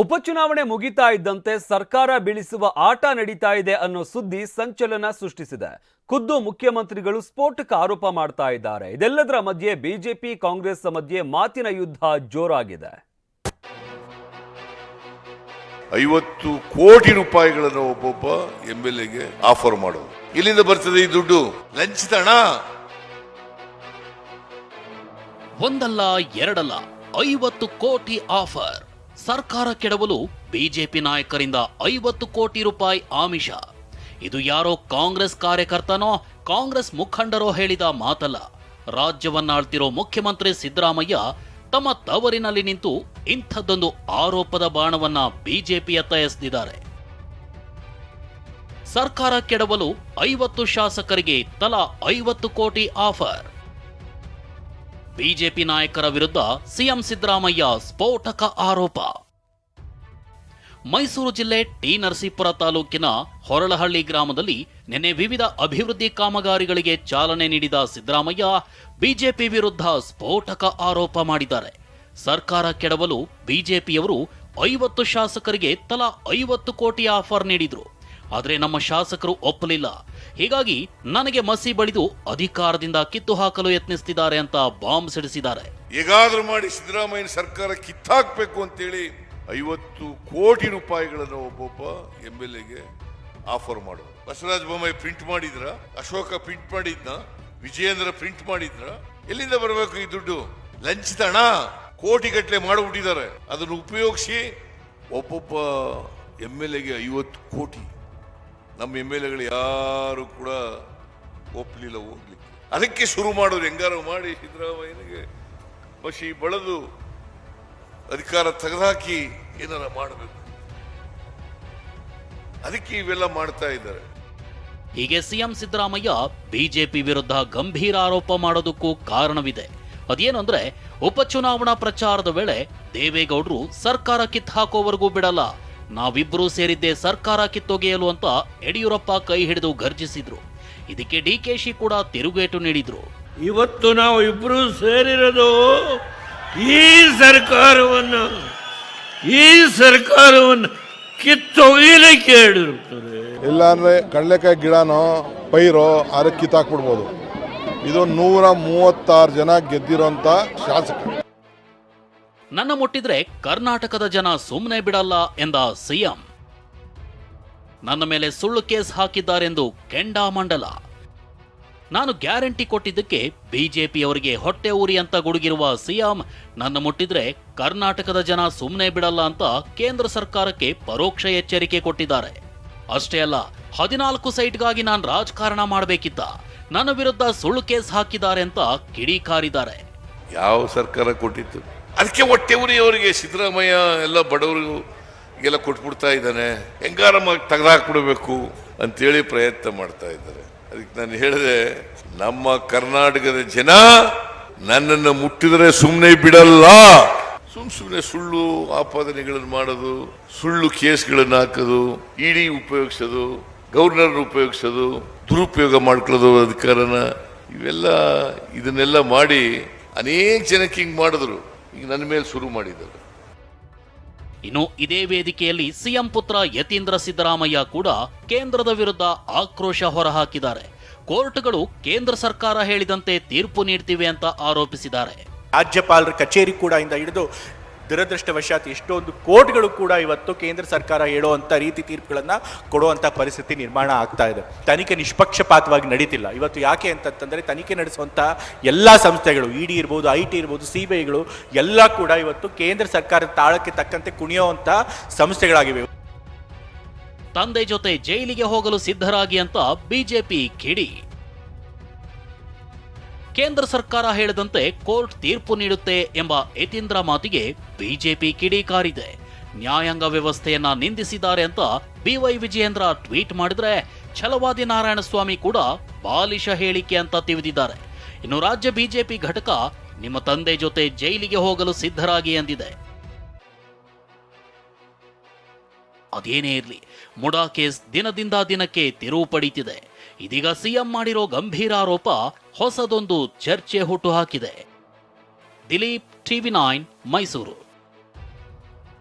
ಉಪಚುನಾವಣೆ ಮುಗಿತಾ ಇದ್ದಂತೆ ಸರ್ಕಾರ ಬೀಳಿಸುವ ಆಟ ನಡೀತಾ ಇದೆ ಅನ್ನೋ ಸುದ್ದಿ ಸಂಚಲನ ಸೃಷ್ಟಿಸಿದೆ. ಖುದ್ದು ಮುಖ್ಯಮಂತ್ರಿಗಳು ಸ್ಫೋಟಕ ಆರೋಪ ಮಾಡ್ತಾ ಇದ್ದಾರೆ. ಇದೆಲ್ಲದರ ಮಧ್ಯೆ ಬಿಜೆಪಿ ಕಾಂಗ್ರೆಸ್ ಮಧ್ಯೆ ಮಾತಿನ ಯುದ್ಧ ಜೋರಾಗಿದೆ. ಐವತ್ತು ಕೋಟಿ ರೂಪಾಯಿಗಳನ್ನು ಒಬ್ಬೊಬ್ಬ ಎಂ ಎಲ್ ಎಗೆ ಆಫರ್ ಮಾಡೋದು ಇಲ್ಲಿಂದ ಬರ್ತದೆ ಈ ದುಡ್ಡು? ಲಂಚದಣ ಹಣ ಒಂದಲ್ಲ ಎರಡಲ್ಲ ಐವತ್ತು ಕೋಟಿ ಆಫರ್. ಸರ್ಕಾರ ಕೆಡವಲು ಬಿಜೆಪಿ ನಾಯಕರಿಂದ ಐವತ್ತು ಕೋಟಿ ರೂಪಾಯಿ ಆಮಿಷ. ಇದು ಯಾರೋ ಕಾಂಗ್ರೆಸ್ ಕಾರ್ಯಕರ್ತನೋ, ಕಾಂಗ್ರೆಸ್ ಮುಖಂಡರೋ ಹೇಳಿದ ಮಾತಲ್ಲ. ರಾಜ್ಯವನ್ನಾಳ್ತಿರೋ ಮುಖ್ಯಮಂತ್ರಿ ಸಿದ್ದರಾಮಯ್ಯ ತಮ್ಮ ತವರಿನಲ್ಲಿ ನಿಂತು ಇಂಥದ್ದೊಂದು ಆರೋಪದ ಬಾಣವನ್ನ ಬಿಜೆಪಿಯತ್ತ ಎಸೆದಿದ್ದಾರೆ ಸರ್ಕಾರ ಕೆಡವಲು ಐವತ್ತು ಶಾಸಕರಿಗೆ ತಲಾ ಐವತ್ತು ಕೋಟಿ ಆಫರ್. ಬಿಜೆಪಿ ನಾಯಕರ ವಿರುದ್ಧ ಸಿಎಂ ಸಿದ್ದರಾಮಯ್ಯ ಸ್ಫೋಟಕ ಆರೋಪ. ಮೈಸೂರು ಜಿಲ್ಲೆ ಟಿ ನರಸೀಪುರ ತಾಲೂಕಿನ ಹೊರಳಹಳ್ಳಿ ಗ್ರಾಮದಲ್ಲಿ ನಿನ್ನೆ ವಿವಿಧ ಅಭಿವೃದ್ಧಿ ಕಾಮಗಾರಿಗಳಿಗೆ ಚಾಲನೆ ನೀಡಿದ ಸಿದ್ದರಾಮಯ್ಯ ಬಿಜೆಪಿ ವಿರುದ್ಧ ಸ್ಫೋಟಕ ಆರೋಪ ಮಾಡಿದ್ದಾರೆ. ಸರ್ಕಾರ ಕೆಡವಲು ಬಿಜೆಪಿಯವರು ಐವತ್ತು ಶಾಸಕರಿಗೆ ತಲಾ ಐವತ್ತು ಕೋಟಿ ಆಫರ್ ನೀಡಿದ್ರು. ಆದರೆ ನಮ್ಮ ಶಾಸಕರು ಒಪ್ಪಲಿಲ್ಲ. ಹೀಗಾಗಿ ನನಗೆ ಮಸಿ ಬಳಿದು ಅಧಿಕಾರದಿಂದ ಕಿತ್ತು ಹಾಕಲು ಯತ್ನಿಸುತ್ತಿದ್ದಾರೆ ಅಂತ ಬಾಂಬ್ ಸಿಡಿಸಿದ್ದಾರೆ. ಹೇಗಾದ್ರೂ ಮಾಡಿ ಸಿದ್ದರಾಮಯ್ಯ ಸರ್ಕಾರ ಕಿತ್ತಾಕ್ಬೇಕು ಅಂತೇಳಿ ಐವತ್ತು ಕೋಟಿ ರೂಪಾಯಿಗಳನ್ನು ಒಬ್ಬೊಬ್ಬ ಎಂ ಎಲ್ ಎಗೆ ಆಫರ್ ಮಾಡು ಬಸವರಾಜ ಬೊಮ್ಮಾಯಿ ಪ್ರಿಂಟ್ ಮಾಡಿದ್ರ? ಅಶೋಕ ಪ್ರಿಂಟ್ ಮಾಡಿದ್ನ? ವಿಜಯೇಂದ್ರ ಪ್ರಿಂಟ್ ಮಾಡಿದ್ರ ಎಲ್ಲಿಂದ ಬರಬೇಕು ಈ ದುಡ್ಡು? ಲಂಚದ ಹಣ ಕೋಟಿಗಟ್ಟಲೆ ಮಾಡಿಬಿಟ್ಟಿದ್ದಾರೆ. ಅದನ್ನು ಉಪಯೋಗಿಸಿ ಒಬ್ಬೊಬ್ಬ ಎಂ ಎಲ್ ಎಗೆ ಐವತ್ತು ಕೋಟಿ. ನಮ್ಮ ಎಂ ಎಲ್ ಎಗಳು ಯಾರು ಕೂಡ ಒಪ್ಪಲಿಲ್ಲ ಹೋಗ್ಲಿಕ್ಕೆ. ಅದಕ್ಕೆ ಶುರು ಮಾಡೋರು ಹೆಂಗಾರು ಮಾಡಿ ಸಿದ್ದರಾಮಯ್ಯನಿಗೆ. ಮಸಿ ಬಳದು ಅಧಿಕಾರ ತೆಗೆದುಹಾಕಿ ಏನಾರ ಮಾಡಬೇಕು. ಅದಕ್ಕೆ ಇವೆಲ್ಲ ಮಾಡ್ತಾ ಇದ್ದಾರೆ. ಹೀಗೆ ಸಿಎಂ ಸಿದ್ದರಾಮಯ್ಯ ಬಿಜೆಪಿ ವಿರುದ್ಧ ಗಂಭೀರ ಆರೋಪ ಮಾಡೋದಕ್ಕೂ ಕಾರಣವಿದೆ. ಅದೇನು ಅಂದ್ರೆ ಉಪಚುನಾವಣಾ ಪ್ರಚಾರದ ವೇಳೆ ದೇವೇಗೌಡರು ಸರ್ಕಾರ ಕಿತ್ತಾಕೋವರೆಗೂ ಬಿಡಲ್ಲ. ನಾವಿಬ್ಬರೂ ಸೇರಿದ್ದೆ ಸರ್ಕಾರ ಕಿತ್ತೊಗೆಯಲು ಅಂತ ಯಡಿಯೂರಪ್ಪ ಕೈ ಹಿಡಿದು ಗರ್ಜಿಸಿದ್ರು. ಇದಕ್ಕೆ ಡಿಕೆಶಿ ಕೂಡ ತಿರುಗೇಟು ನೀಡಿದ್ರು. ಇವತ್ತು ನಾವು ಇಬ್ಬರು ಸೇರಿರೋದು ಈ ಸರ್ಕಾರವನ್ನು ಈ ಸರ್ಕಾರವನ್ನು ಕಿತ್ತೊಗೆಯಲಿಕ್ಕೆ ಇಲ್ಲ ಅಂದ್ರೆ ಕಡಲೆಕಾಯಿ ಗಿಡನೋ ಪೈರೋ ಅದಕ್ಕೆ ಕಿತ್ತಾಕ್ಬಿಡ್ಬೋದು. ಇದು ನೂರ ಮೂವತ್ತಾರು ಜನ ಗೆದ್ದಿರೋಂಥ ಶಾಸಕರು. ನನ್ನ ಮುಟ್ಟಿದ್ರೆ ಕರ್ನಾಟಕದ ಜನ ಸುಮ್ಮನೆ ಬಿಡಲ್ಲ ಎಂದ ಸಿಎಂ. ನನ್ನ ಮೇಲೆ ಸುಳ್ಳು ಕೇಸ್ ಹಾಕಿದ್ದಾರೆಂದು ಕೆಂಡಾಮಂಡಲ ನಾನು ಗ್ಯಾರಂಟಿ ಕೊಟ್ಟಿದ್ದಕ್ಕೆ ಬಿಜೆಪಿಯವರಿಗೆ ಹೊಟ್ಟೆ ಊರಿ ಅಂತ ಗುಡುಗಿರುವ ಸಿಎಂ, ನನ್ನ ಮುಟ್ಟಿದ್ರೆ ಕರ್ನಾಟಕದ ಜನ ಸುಮ್ಮನೆ ಬಿಡಲ್ಲ ಅಂತ ಕೇಂದ್ರ ಸರ್ಕಾರಕ್ಕೆ ಪರೋಕ್ಷ ಎಚ್ಚರಿಕೆ ಕೊಟ್ಟಿದ್ದಾರೆ. ಅಷ್ಟೇ ಅಲ್ಲ, ಹದಿನಾಲ್ಕು ಸೈಟ್ಗಾಗಿ ನಾನು ರಾಜಕಾರಣ ಮಾಡಬೇಕಿದ್ದ ನನ್ನ ವಿರುದ್ಧ ಸುಳ್ಳು ಕೇಸ್ ಹಾಕಿದ್ದಾರೆ ಅಂತ ಕಿಡಿಕಾರಿದ್ದಾರೆ. ಯಾವ ಸರ್ಕಾರ ಕೊಟ್ಟಿತ್ತು? ಅದಕ್ಕೆ ಹೊಟ್ಟೆ ಉರಿ ಅವರಿಗೆ ಸಿದ್ದರಾಮಯ್ಯ ಎಲ್ಲ ಬಡವರು ಎಲ್ಲ ಕೊಟ್ಬಿಡ್ತಾ ಇದ್ದಾನೆ. ಹೆಂಗಾರ ತೆಗೆದಾಕ್ಬಿಡ್ಬೇಕು ಅಂತೇಳಿ ಪ್ರಯತ್ನ ಮಾಡ್ತಾ ಇದ್ದಾರೆ. ಅದಕ್ಕೆ ನಾನು ಹೇಳಿದೆ, ನಮ್ಮ ಕರ್ನಾಟಕದ ಜನ ನನ್ನನ್ನು ಮುಟ್ಟಿದರೆ ಸುಮ್ಮನೆ ಬಿಡಲ್ಲ. ಸುಮ್ ಸುಮ್ಮನೆ ಸುಳ್ಳು ಆಪಾದನೆಗಳನ್ನು ಮಾಡೋದು, ಸುಳ್ಳು ಕೇಸ್ಗಳನ್ನು ಹಾಕೋದು ಇಡಿ ಉಪಯೋಗಿಸೋದು ಗವರ್ನರ್ ಉಪಯೋಗಿಸೋದು, ದುರುಪಯೋಗ ಮಾಡ್ಕೊಳ್ಳೋದು ಅಧಿಕಾರನ. ಇವೆಲ್ಲ ಇದನ್ನೆಲ್ಲ ಮಾಡಿ ಅನೇಕ ಜನಕ್ಕೆ ಹಿಂಗೆ ಮಾಡಿದ್ರು. ಈಗ ನನ್ನ ಮೇಲೆ ಶುರು ಮಾಡಿದ್ದಾರೆ. ಇನ್ನು ಇದೇ ವೇದಿಕೆಯಲ್ಲಿ ಸಿಎಂ ಪುತ್ರ ಯತೀಂದ್ರ ಸಿದ್ದರಾಮಯ್ಯ ಕೂಡ ಕೇಂದ್ರದ ವಿರುದ್ಧ ಆಕ್ರೋಶ ಹೊರಹಾಕಿದ್ದಾರೆ. ಕೋರ್ಟ್ಗಳು ಕೇಂದ್ರ ಸರ್ಕಾರ ಹೇಳಿದಂತೆ ತೀರ್ಪು ನೀಡ್ತಿವೆ ಅಂತ ಆರೋಪಿಸಿದ್ದಾರೆ. ರಾಜ್ಯಪಾಲರ ಕಚೇರಿ ಕೂಡ ಇಂದ ಹಿಡಿದು ದುರದೃಷ್ಟವಶಾತ್ ಎಷ್ಟೊಂದು ಕೋರ್ಟ್ಗಳು ಕೂಡ ಇವತ್ತು ಕೇಂದ್ರ ಸರ್ಕಾರ ಹೇಳುವಂಥ ರೀತಿ ತೀರ್ಪುಗಳನ್ನು ಕೊಡುವಂಥ ಪರಿಸ್ಥಿತಿ ನಿರ್ಮಾಣ ಆಗ್ತಾ ಇದೆ. ತನಿಖೆ ನಿಷ್ಪಕ್ಷಪಾತವಾಗಿ ನಡೀತಿಲ್ಲ. ಇವತ್ತು ಯಾಕೆ ಅಂತಂತಂದರೆ ತನಿಖೆ ನಡೆಸುವಂಥ ಎಲ್ಲ ಸಂಸ್ಥೆಗಳು ಇ ಡಿ ಇರ್ಬೋದು ಐ ಟಿ ಇರ್ಬೋದು ಸಿ ಬಿ ಐಗಳು ಎಲ್ಲ ಕೂಡ ಇವತ್ತು ಕೇಂದ್ರ ಸರ್ಕಾರದ ತಾಳಕ್ಕೆ ತಕ್ಕಂತೆ ಕುಣಿಯುವಂಥ ಸಂಸ್ಥೆಗಳಾಗಿವೆ. ತಂದೆ ಜೊತೆ ಜೈಲಿಗೆ ಹೋಗಲು ಸಿದ್ಧರಾಗಿ ಅಂತ ಬಿಜೆಪಿ ಕಿಡಿ. ಕೇಂದ್ರ ಸರ್ಕಾರ ಹೇಳದಂತೆ ಕೋರ್ಟ್ ತೀರ್ಪು ನೀಡುತ್ತೆ ಎಂಬ ಯತೀಂದ್ರ ಮಾತಿಗೆ ಬಿಜೆಪಿ ಕಿಡಿಕಾರಿದೆ ನ್ಯಾಯಾಂಗ ವ್ಯವಸ್ಥೆಯನ್ನ ನಿಂದಿಸಿದ್ದಾರೆ ಅಂತ ಬಿವೈ ವಿಜಯೇಂದ್ರ ಟ್ವೀಟ್ ಮಾಡಿದ್ರೆ ಛಲವಾದಿ ನಾರಾಯಣಸ್ವಾಮಿ ಕೂಡ ಬಾಲಿಶ ಹೇಳಿಕೆ ಅಂತ ತಿಳಿದಿದ್ದಾರೆ ಇನ್ನು ರಾಜ್ಯ ಬಿಜೆಪಿ ಘಟಕ ನಿಮ್ಮ ತಂದೆ ಜೊತೆ ಜೈಲಿಗೆ ಹೋಗಲು ಸಿದ್ಧರಾಗಿ ಎಂದಿದೆ. ಅದೇನೇ ಇರಲಿ, ಮುಡಾ ಕೇಸ್ ದಿನದಿಂದ ದಿನಕ್ಕೆ ತಿರುವು ಪಡೀತಿದೆ. ಇದೀಗ ಸಿಎಂ ಮಾಡಿರೋ ಗಂಭೀರ ಆರೋಪ ಹೊಸದೊಂದು ಚರ್ಚೆ ಹುಟ್ಟುಹಾಕಿದೆ ದಿಲೀಪ್ ಟಿವಿ ನೈನ್ ಮೈಸೂರು.